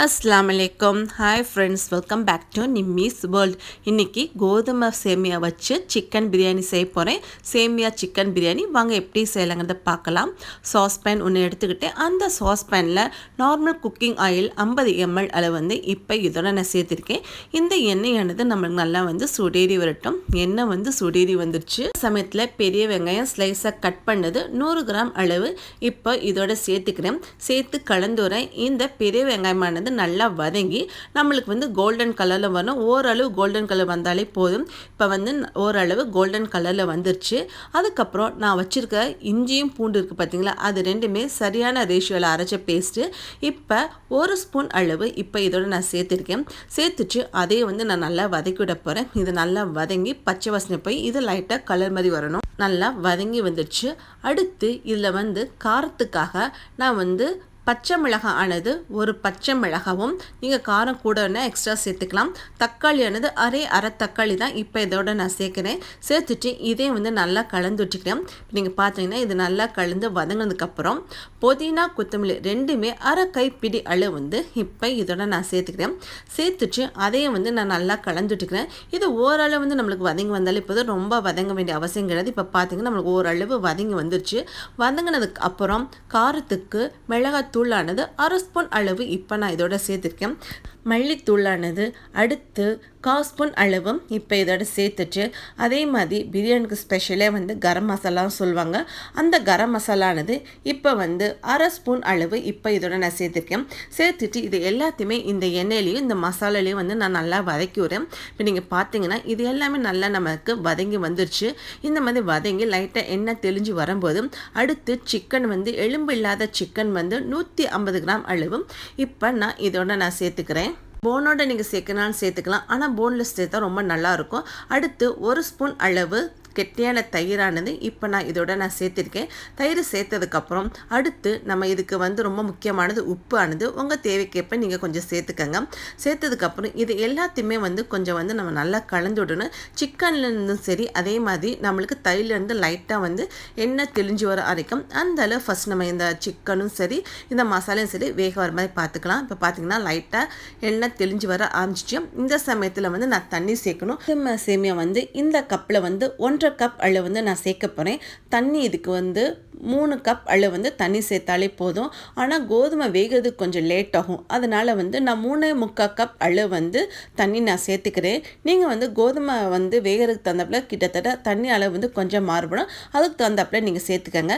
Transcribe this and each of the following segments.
அஸ்லாம் வலைக்கம் hi friends welcome back to Nimmi's world இன்றைக்கி கோதுமை சேமியா வச்சு சிக்கன் பிரியாணி செய்ய போகிறேன் சேமியா சிக்கன் பிரியாணி வாங்க எப்படி செய்யலாங்கிறத பார்க்கலாம். சாஸ்பேன் ஒன்று எடுத்துக்கிட்டு அந்த சாஸ்பேனில் நார்மல் குக்கிங் ஆயில் ஐம்பது எம்எல் அளவு வந்து இப்போ இதோட நான் சேர்த்துருக்கேன். இந்த எண்ணெயானது நம்மளுக்கு நல்லா வந்து சுடேறி வரட்டும். எண்ணெய் வந்து சுடேறி வந்துருச்சு. சமயத்தில் பெரிய வெங்காயம் ஸ்லைஸாக கட் பண்ணது நூறு கிராம் அளவு இப்போ இதோட சேர்த்துக்கிறேன். சேர்த்து கலந்துறேன் இந்த பெரிய வெங்காயமானது வந்து நல்லா வதங்கி நம்மளுக்கு வந்து கோல்டன் கலரில் வரும் ஓரளவு கோல்டன் கலர் வந்தாலே போதும். இப்போ வந்து ஓரளவு கோல்டன் கலரில் வந்துருச்சு. அதுக்கப்புறம் நான் வச்சுருக்க இஞ்சியும் பூண்டு இருக்குது பார்த்தீங்களா அது ரெண்டுமே சரியான ரேஷியோவில் அரைச்ச பேஸ்ட்டு இப்போ ஒரு ஸ்பூன் அளவு இப்போ இதோட நான் சேர்த்துருக்கேன். சேர்த்துட்டு அதையே வந்து நான் நல்லா வதக்கி விட போகிறேன் இது நல்லா வதங்கி பச்சை வாசனை போய் இது லைட்டாக கலர் மாதிரி வரணும். நல்லா வதங்கி வந்துடுச்சு அடுத்து இதில் வந்து காரத்துக்காக நான் வந்து பச்சை மிளகாய் ஆனது ஒரு பச்சை மிளகாவும் நீங்கள் காரம் கூடனா எக்ஸ்ட்ரா சேர்த்துக்கலாம். தக்காளியானது அரை அரை தக்காளி தான் இப்போ இதோட நான் சேர்க்குறேன். சேர்த்துட்டு இதே வந்து நல்லா கலந்து விட்டுக்கிறேன் நீங்கள் பார்த்தீங்கன்னா இது நல்லா கலந்து வதங்கினதுக்கப்புறம் புதினா கொத்தமல்லி ரெண்டுமே அரை கைப்பிடி அளவு வந்து இப்போ இதோட நான் சேர்த்துக்கிறேன். சேர்த்துட்டு அதையும் வந்து நான் நல்லா கலந்து விட்டுக்கிறேன். இது ஓரளவு வந்து நம்மளுக்கு வதங்கி வந்தாலே இப்போது ரொம்ப வதங்க வேண்டிய அவசியம் கிடையாது. இப்போ பார்த்தீங்கன்னா நம்மளுக்கு ஓரளவு வதங்கி வந்துருச்சு. வதங்கினதுக்கு அப்புறம் காரத்துக்கு மிளகாய் தூளானது அரை ஸ்பூன் அளவு. இப்போ நான் இதோட சேர்த்துருக்கேன். மல்லித்தூளானது அடுத்து கால் ஸ்பூன் அளவும் இப்போ இதோட சேர்த்துட்டு அதே மாதிரி பிரியாணிக்கு ஸ்பெஷலே வந்து கரம் மசாலான்னு சொல்லுவாங்க. அந்த கரம் மசாலானது இப்போ வந்து அரை ஸ்பூன் அளவு இப்போ இதோட நான் சேர்த்துருக்கேன். சேர்த்துட்டு இது எல்லாத்தையுமே இந்த எண்ணெயிலையும் இந்த மசாலாலையும் வந்து நான் நல்லா வதக்கி விடுறேன். இப்போ நீங்கள் பார்த்தீங்கன்னா இது எல்லாமே நல்லா நமக்கு வதங்கி வந்துருச்சு. இந்த மாதிரி வதங்கி லைட்டாக எண்ணெய் தெளிஞ்சு வரும்போது அடுத்து சிக்கன் வந்து எலும்பு இல்லாத சிக்கன் வந்து நூற்றி ஐம்பது கிராம் அளவும். இப்போ நான் இதோட நான் சேர்த்துக்கிறேன். போனோட நீங்கள் சேர்க்கணும்னு சேர்த்துக்கலாம். ஆனால் போன்லெஸ் சேர்த்தா ரொம்ப நல்லாயிருக்கும் அடுத்து ஒரு ஸ்பூன் அளவு கெட்டியான தயிரானது இப்போ நான் இதோட நான் சேர்த்துருக்கேன். தயிர் சேர்த்ததுக்கப்புறம் அடுத்து நம்ம இதுக்கு வந்து ரொம்ப முக்கியமானது உப்பு ஆனது உங்கள் தேவைக்கேற்ப நீங்கள் கொஞ்சம் சேர்த்துக்கங்க. சேர்த்ததுக்கப்புறம் இது எல்லாத்தையுமே வந்து கொஞ்சம் வந்து நம்ம நல்லா கலந்து விடணும். சிக்கன்லேருந்தும் சரி அதே மாதிரி நம்மளுக்கு தயிர்லேருந்து லைட்டாக வந்து எண்ணெய் தெளிஞ்சு வர வரைக்கும் அந்த அளவு ஃபஸ்ட் நம்ம இந்த சிக்கனும் சரி இந்த மசாலையும் சரி வேக வர மாதிரி பார்த்துக்கலாம் இப்போ பார்த்தீங்கன்னா லைட்டாக எண்ணெய் தெளிஞ்சு வர ஆரம்பிச்சிச்சு. இந்த சமயத்தில் வந்து நான் தண்ணி சேர்க்கணும். சேமியா வந்து இந்த கப்பில் வந்து ஒன் ஒன்றரை கப் அளவு வந்து நான் சேர்க்க போகிறேன் தண்ணி இதுக்கு வந்து மூணு கப் அளவு வந்து தண்ணி சேர்த்தாலே போதும். ஆனால் கோதுமை வேகிறதுக்கு கொஞ்சம் லேட் ஆகும். அதனால் வந்து நான் மூணு முக்கால் கப் அளவு வந்து தண்ணி நான் சேர்த்துக்கிறேன். நீங்கள் வந்து கோதுமை வந்து வேகிறதுக்கு தகுந்தப்பில் கிட்டத்தட்ட தண்ணி அளவு வந்து கொஞ்சம் மாறுபடும். அதுக்கு தகுந்தப்பில் நீங்கள் சேர்த்துக்கங்க.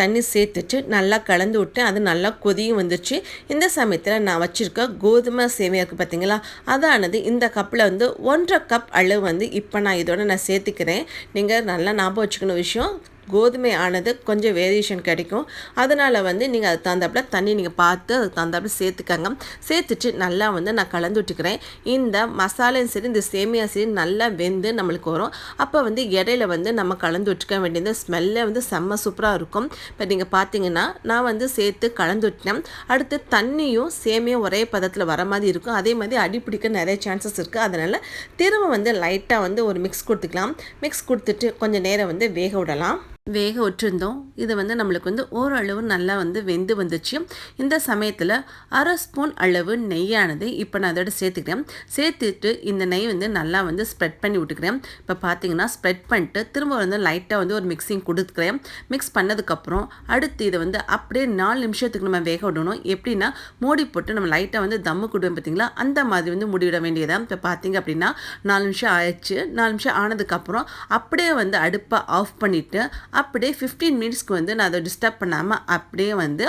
தண்ணி சேர்த்துட்டு நல்லா கலந்து விட்டு அது நல்லா கொதியும் வந்துச்சு இந்த சமயத்தில் நான் வச்சுருக்க கோதுமை சேமியா இருக்குது பார்த்தீங்களா அதானது இந்த கப்பில் வந்து ஒன்றரை கப் அளவு வந்து இப்போ நான் இதோட நான் சேர்த்துக்கிறேன். நீங்கள் நல்லா ஞாபகம் வச்சுக்கணும் விஷயம். கோதுமை ஆனது கொஞ்சம் வேரியேஷன் கிடைக்கும். அதனால் வந்து நீங்கள் அது தந்தாப்பில் தண்ணி நீங்கள் பார்த்து அதுக்கு தந்தாப்பில் சேர்த்துக்கங்க. சேர்த்துட்டு நல்லா வந்து நான் கலந்து விட்டுக்கிறேன். இந்த மசாலையும் சரி இந்த சேமியா சரி நல்லா வெந்து நம்மளுக்கு வரும். அப்போ வந்து இடையில வந்து நம்ம கலந்து விட்டுக்க வேண்டியது ஸ்மெல்லே வந்து செம்ம சூப்பராக இருக்கும். இப்போ நீங்கள் பார்த்தீங்கன்னா நான் வந்து சேர்த்து கலந்து விட்டேன் அடுத்து தண்ணியும் சேமியும் ஒரே பதத்தில் வர மாதிரி இருக்கும். அதே மாதிரி அடி பிடிக்க நிறைய சான்சஸ் இருக்குது அதனால் திரும்ப வந்து லைட்டாக வந்து ஒரு மிக்ஸ் கொடுத்துக்கலாம். மிக்ஸ் கொடுத்துட்டு கொஞ்சம் நேரம் வந்து வேக விடலாம். வேக விட்டுருந்தோம். இது வந்து நம்மளுக்கு வந்து ஓரளவு நல்லா வந்து வெந்து வந்துச்சு. இந்த சமயத்தில் அரை ஸ்பூன் அளவு நெய்யானது இப்போ நான் அதோட சேர்த்துக்கிறேன். சேர்த்துட்டு இந்த நெய் வந்து நல்லா வந்து ஸ்ப்ரெட் பண்ணி விட்டுக்கிறேன். இப்போ பார்த்தீங்கன்னா ஸ்ப்ரெட் பண்ணிட்டு திரும்ப வந்து லைட்டாக வந்து ஒரு மிக்சிங் கொடுத்துக்கிறேன். மிக்ஸ் பண்ணதுக்கப்புறம் அடுத்து இதை வந்து அப்படியே நாலு நிமிஷத்துக்கு நம்ம வேக விடணும். எப்படின்னா மூடி போட்டு நம்ம லைட்டாக வந்து தம்மு கொடுவேன் பார்த்தீங்களா அந்த மாதிரி வந்து முடிவிட வேண்டியதான் இப்போ பார்த்தீங்க அப்படின்னா நாலு நிமிஷம் ஆயிடுச்சு. நாலு நிமிஷம் ஆனதுக்கப்புறம் அப்படியே வந்து அடுப்பை ஆஃப் பண்ணிவிட்டு அப்படியே ஃபிஃப்டீன் மினிட்ஸ்க்கு வந்து நான் அதை டிஸ்டர்ப் பண்ணாமல் அப்படியே வந்து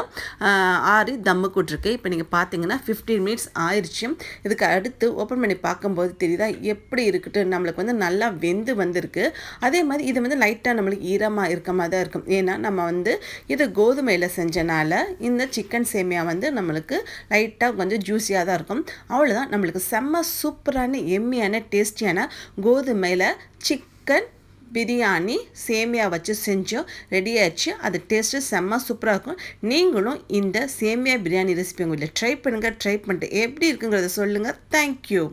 ஆறி தம்மு கூட்டிருக்கேன் இப்போ நீங்கள் பார்த்தீங்கன்னா ஃபிஃப்டீன் மினிட்ஸ் ஆயிடுச்சு இதுக்கு அடுத்து ஓப்பன் பண்ணி பார்க்கும்போது தெரியுதா? எப்படி இருக்குட்டு? நம்மளுக்கு வந்து நல்லா வெந்து வந்திருக்கு. அதே மாதிரி இது வந்து லைட்டாக நம்மளுக்கு ஈரமாக இருக்க மாதிரி தான் இருக்கும். ஏன்னா நம்ம வந்து இது கோதுமையில் செஞ்சனால இந்த சிக்கன் சேமியா வந்து நம்மளுக்கு லைட்டாக கொஞ்சம் ஜூஸியாக தான் இருக்கும். அவ்வளோதான் நம்மளுக்கு செம்ம சூப்பரான எம்மியான டேஸ்டியான கோதுமையில் சிக்கன் பிரியாணி சேமியா வச்சு செஞ்சோம் ரெடி ஆயிடுச்சு. அது டேஸ்ட்டு செம்ம சூப்பராக இருக்கும். நீங்களும் இந்த சேமியா பிரியாணி ரெசிபி உங்களை ட்ரை பண்ணுங்கள் ட்ரை பண்ணிட்டு எப்படி இருக்குங்கிறத சொல்லுங்கள் தேங்க்யூ